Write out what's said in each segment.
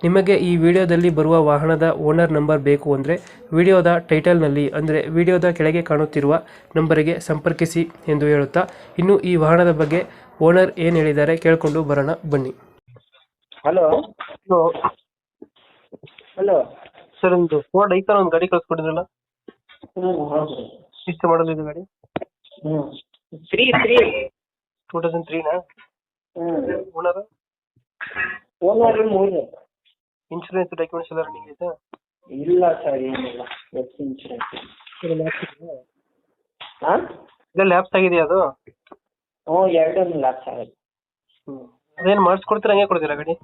ನಿಮಗೆ ಈ ವಿಡಿಯೋದಲ್ಲಿ ಬರುವ ವಾಹನದ ಓನರ್ ನಂಬರ್ ಬೇಕು ಅಂದರೆ ವಿಡಿಯೋದ ಟೈಟಲ್ನಲ್ಲಿ ಅಂದರೆ ವಿಡಿಯೋದ ಕೆಳಗೆ ಕಾಣುತ್ತಿರುವ ನಂಬರಿಗೆ ಸಂಪರ್ಕಿಸಿ ಎಂದು ಹೇಳುತ್ತಾ ಇನ್ನು ಈ ವಾಹನದ ಬಗ್ಗೆ ಓನರ್ ಏನು ಹೇಳಿದ್ದಾರೆ ಕೇಳಿಕೊಂಡು ಬರೋಣ ಬನ್ನಿ. ಹಲೋ. ಹಲೋ. ಸರ್ ಒಂದು ಫೋರ್ಡ್ ಐಕನ್ ಒಂದು ಗಾಡಿ ಕಳ್ಸ್ಕೊಟ್ಟಿದ್ರಲ್ಲ ಹ್ಞೂ ಹೌದು. ಎಷ್ಟು ಇದು ಗಾಡಿ? ಹ್ಞೂ ತ್ರೀ ತ್ರೀ ಟೂ ತೌಸಂಡ್ ತ್ರೀನಾ ಹ್ಞೂ ಓನರ್ ಓನರ್ ಮೂರು. ಇನ್ಶೂರೆನ್ಸ್ ಡಾಕ್ಯುಮೆಂಟ್ಸ್ ಎಲ್ಲ ರೆಡಿ ಆಯ್ತಾ? ಇಲ್ಲ ಸರ್ ಏನಿಲ್ಲ. ಎಸ್ ಇನ್ಶೂರೆನ್ಸ್ ಹಾಂ ಇಲ್ಲ ಲ್ಯಾಪ್ಸ್ ಆಗಿದೆಯಾ ಅದು? ಹ್ಞೂ ಎರಡೂ ಲ್ಯಾಪ್ಸ್ ಆಗಿದೆ ಅದೇನು ಮಾಡಿಸ್ಕೊಡ್ತೀರಾ ಹಂಗೆ ಕೊಡ್ತೀರಾ ಗಾಡಿ?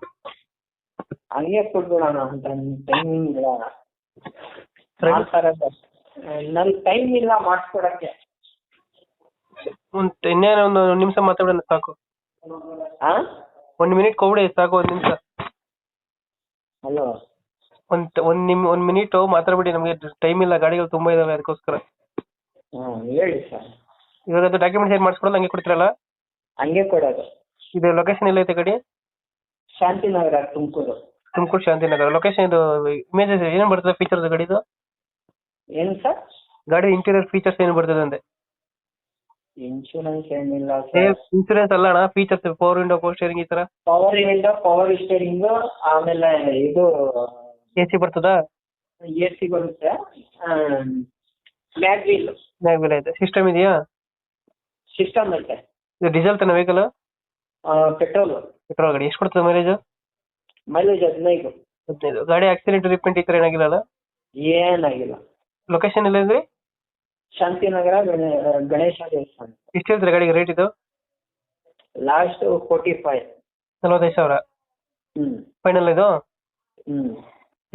ಹಂಗೆ ಕೊಟ್ಬಿಡೋಣ ಅಂತ ಟೈಮಿಂಗ್ ಮಾಡ್ತಾರೆ ನನ್ ಟೈಮ್ ಇಲ್ಲ ಮಾಡಿಸ್ಕೊಡಕ್ಕೆ. ಒಂದು ಇನ್ನೇನು ಒಂದು ನಿಮಿಷ ಮಾತಾಡೋಣ ಸಾಕು. ಹಾಂ ಒಂದು ಮಿನಿಟ್ ಕೊಬಿಡಿ ಸಾಕು ಒಂದು ನಿಮಿಷ. ಹಲೋ ಒಂದು ಒಂದು ನಿಮ್ ಒಂದು ಮಿನಿಟು ಮಾತಾಡ್ಬಿಡಿ ನಮಗೆ ಟೈಮ್ ಇಲ್ಲ ಗಾಡಿಗಳು ತುಂಬಾ ಇದಾವೆ ಅದಕ್ಕೋಸ್ಕರ. ಹ್ಞೂ ಹೇಳಿ ಸರ್ ಇವಾಗ ಅದು ಡಾಕ್ಯುಮೆಂಟ್ಸ್ ಏನು ಮಾಡ್ಸ್ಕೊಡೋದು ಹಂಗೆ ಕೊಡ್ತೀರಲ್ಲ? ಹಂಗೆ ಕೊಡೋದು. ಇದು ಲೊಕೇಶನ್ ಎಲ್ಲೈತೆ ಗಾಡಿ? ಶಾಂತಿನಗರ ತುಮಕೂರು. ತುಮಕೂರು ಶಾಂತಿನಗರ. ಲೊಕೇಶನ್ ಇದು ಇಮೇಜಸ್ ಏನು ಬರ್ತದೆ ಫೀಚರ್ಸ್ ಗಾಡಿದು? ಏನು ಸರ್ ಗಾಡಿ ಇಂಟೀರಿಯರ್ ಫೀಚರ್ಸ್ ಏನು ಬರ್ತದೆ ಅಂದೆ? ಇನ್ಶೂರೆನ್ಸ್ ಏನಿಲ್ಲ ಸರ್ ಇನ್ಸೂರೆನ್ಸ್ ಅಲ್ಲ ಅಣ್ಣ features four window power steering ಈ ತರ. ಪವರ್ ವಿಂಡೋ ಪವರ್ ಸ್ಟೇರಿಂಗ್ ಆಮೇಲೆ ಇದು ಎಸಿ ಸಿ ಬರ್ತದಾ ಎ ಸಿ ಬರುತ್ತೆ ಮ್ಯಾಗ್ ವೀಲ್ ಮ್ಯಾಗ್ವೆಲ್ ಐತೆ. ಸಿಸ್ಟಮ್ ಇದೆಯಾ? ಸಿಸ್ಟಮ್ ಐತೆ. ಇದು ಡೀಸೆಲ್ ತಾನೆ ವೆಹಿಕಲ್ ಪೆಟ್ರೋಲ್ ಪೆಟ್ರೋಲ್ ಗಾಡಿ. ಎಷ್ಟು ಕೊಡ್ತದೆ ಮೈಲೇಜ್ ಮೈಲೇಜ್ ಹದಿನೈದು. ಹದಿನೈದು. ಗಾಡಿ ಆಕ್ಸಿಡೆಂಟ್ ರಿಪೇಂಟ್ ಈ ತರ ಏನಾಗಿಲ್ಲ ಏನಾಗಿಲ್ಲ. ಲೊಕೇಶನ್ ಎಲ್ಲ ಅಂದ್ರೆ ಶಾಂತಿನಗರ ಗಣೇ ಗಣೇಶ ದೇವಸ್ಥಾನ. ಎಷ್ಟು ಹೇಳ್ತೀರಾ ಗಾಡಿಗೆ ರೇಟ್ ಇದು? ಲಾಸ್ಟ್ ಫೋರ್ಟಿ ಫೈವ್ ನಲವತ್ತೈದು ಸಾವಿರ? ಹ್ಮ್. ಫೈನಲ್ ಇದು? ಹ್ಮ್.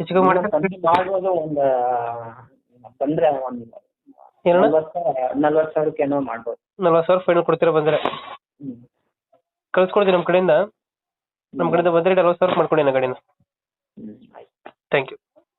ಹೆಚ್ಚು ಕಮ್ಮಿ ಕಮ್ಮಿ ಮಾಡ್ಬೋದು ಒಂದು ಬಂದ್ರೆ ಒಂದು ಏನಣ್ಣ? ನಲ್ವತ್ತು ನಲ್ವತ್ತು ಸಾವಿರಕ್ಕೆ ಏನೋ ಮಾಡ್ಬೋದು. ನಲ್ವತ್ತು ಸಾವಿರ ಫೈನಲ್ ಕೊಡ್ತೀರಾ ಬಂದ್ರೆ? ಹ್ಮ್. ಕಳ್ಸ್ಕೊಡ್ತೀನಿ ನಮ್ಮ ಕಡೆಯಿಂದ. ನಮ್ಮ ಕಡೆಯಿಂದ ಬಂದ್ರೆ ನಲ್ವತ್ತು ಸಾವಿರ ಮಾಡ್ಕೊಡಿ ನನ್ನ ಗಾಡಿನ. ಹ್ಮ್ ಆಯ್ತು. Thank you